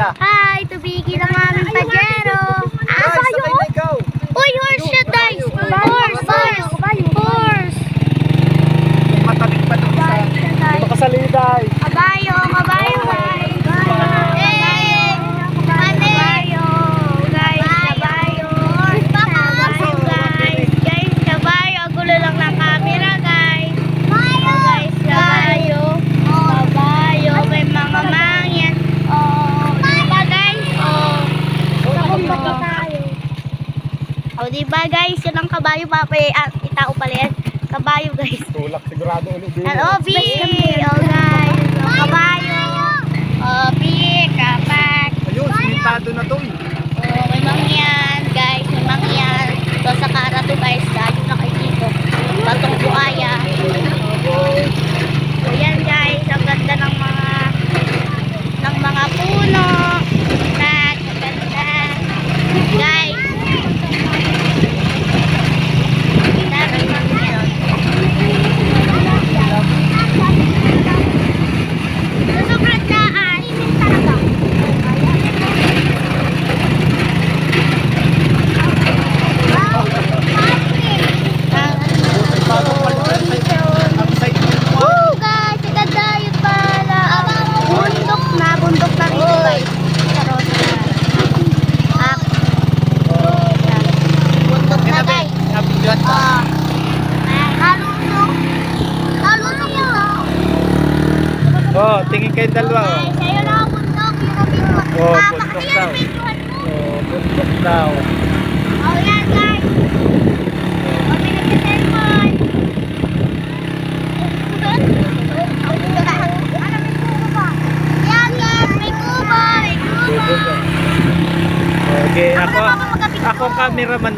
Kuya. Hi, tubigi ng aming pajero. Ah, sayo? Uy, horse siya, guys. Horse, horse, horse. Matabing pa doon sa... Baka sa liday. Kabayo. kabayo papi. Eh, ah, itao pala yan. Kabayo guys. Tulak sigurado ulit. Hello, oh, B. Oh guys. kayo dalawa. Oh. Guys, ayun ako bundok. Yung oh, bundok. Oh, bundok daw. Oh, bundok daw. Oh, yan guys. Okay, ako ako cameraman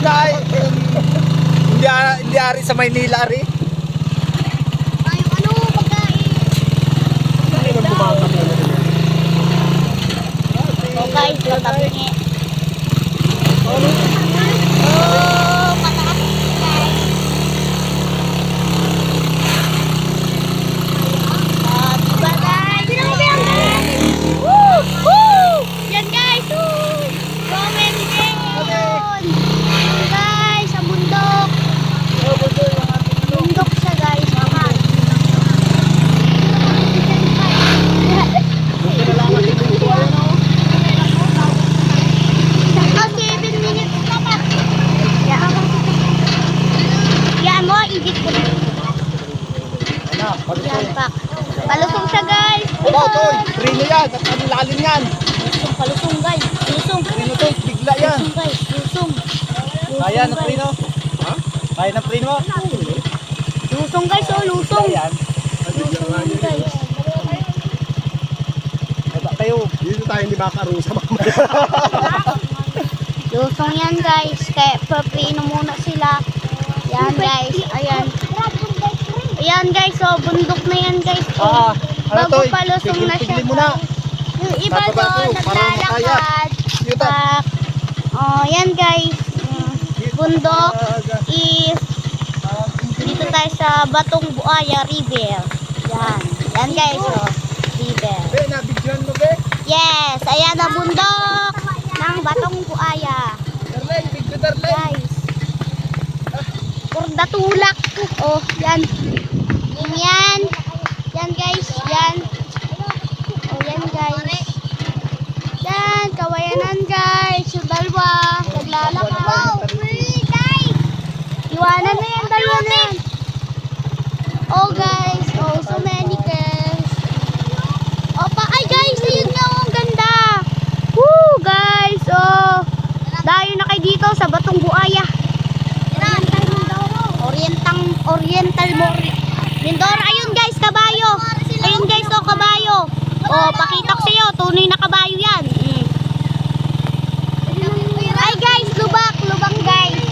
doon dahil hindi, hindi ari sa Maynila ari. Ay, ano, pagkain. Oh guys, tabi Oh, pataas guys. Ah, diba guys? Woo! Woo! Yan guys! Woo! Commentation! Guys, sa bundok. Bundok siya guys. Aha. Oh, seven minutes pa pa. Yan. Yan mo, edit ko na. Yan pa. Palusong siya guys. Aba, tol, prino yan. At ang lalim yan. Palusong, palusong guys. Palusong. Prino to, bigla yan. Palusong guys. Palusong. Kaya na prino. Ha? Kaya na prino. Lusong guys, oh, lusong. Yan. Lusong guys. Baba kayo. Dito tayo hindi makarusa mamaya. Lusong yan guys. Kaya papino muna sila. Yan guys. Ayan. Ayan guys. So bundok na yan guys. Ah, ano Bago to? palusong na siya. Pigil mo na. Yung iba doon, naglalakad. Back. Oh, yan guys. Bundok is dito tayo sa Batong Buaya River. Yan. Yan guys. Oh. River. Be, nabigyan mo be. Yes. Ayan ang bundok ng Batong Buaya. Darlene, bigyo Darlene. Guys. Kurda tulak. Oh, yan. Yan. Yan guys. Yan. Oh, yan guys. Yan. Kawayanan guys. Yung dalawa. Guys. Iwanan na yan. Dalawa na yan. Oh guys. Oh, so many girls. Opa. Ay guys. Ayun nga. oh, Ang ganda. Woo guys. Oh. Dayo na kayo dito sa Batong Buaya. Oriental Mor Mindoro. Ayun guys, kabayo. Ayun guys, oh, kabayo. Oh, pakita ko sa iyo, tunay na kabayo 'yan. Mm. Ay guys, lubak, lubang guys.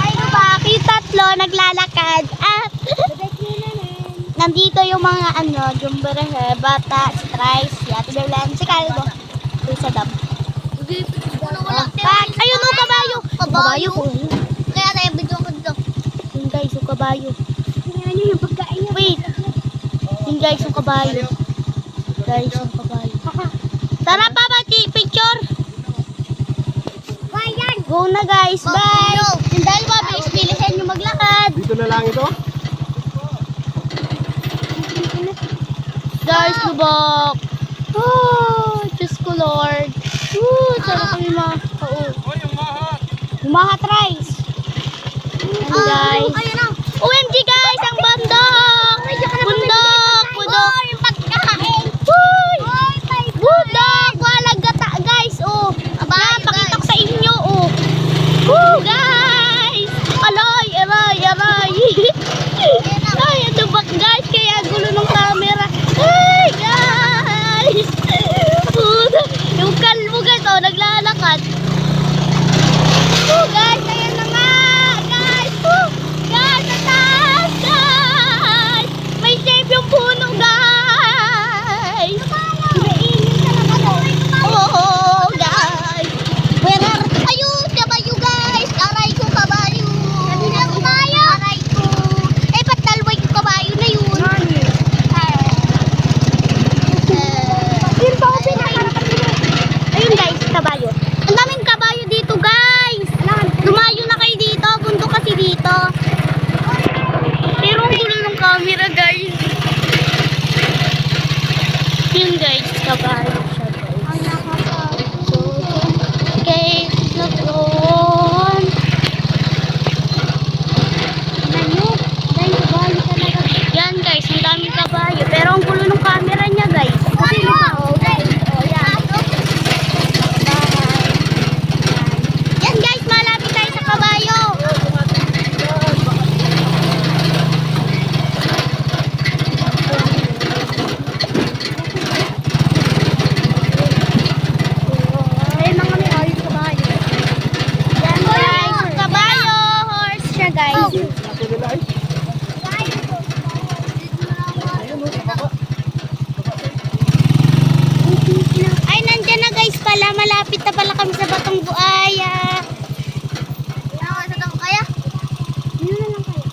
Ay lubak, yung tatlo naglalakad. At nandito yung mga ano, Jumberehe, Bata, si Trice, si Ate Berlan, si Calvo. Ito sa dam. Oh, Pak, ayun oh, kabayo. Kabayo po. Kaya tayo bigyan ko dito. Yun guys, yung kabayo. Wait. Yun guys, yung kabayo. Guys, yung kabayo. Tara pa ba, picture? Go na guys, bye! Yung dahil ba, bilis-bilisan yung maglakad. Dito na lang ito. Guys, lubak. Oh, Diyos ko Lord. Woo, sarap yung mga kao. Yung mga tries. Ayan guys. OMG guys, ang bundok!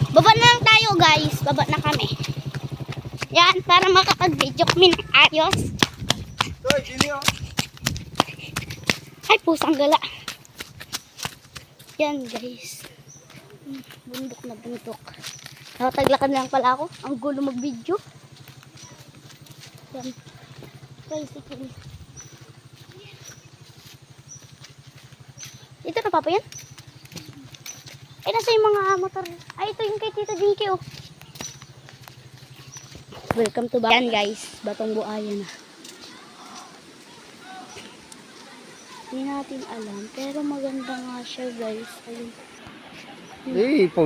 Baba na lang tayo guys. Baba na kami. Yan, para makapag-video kami ng ayos. Yun? Ay, pusang gala. Yan guys. Bundok na bundok. Nakataglakad lang pala ako. Ang gulo mag-video. Yan. Tricycle. Ito na papa yan? Ay, nasa yung mga motor. Ay, ito yung kay Tita Jinky oh. Welcome to ba Yan guys, batong buaya na. Hindi natin alam, pero maganda nga siya guys. Ayun. Eh, post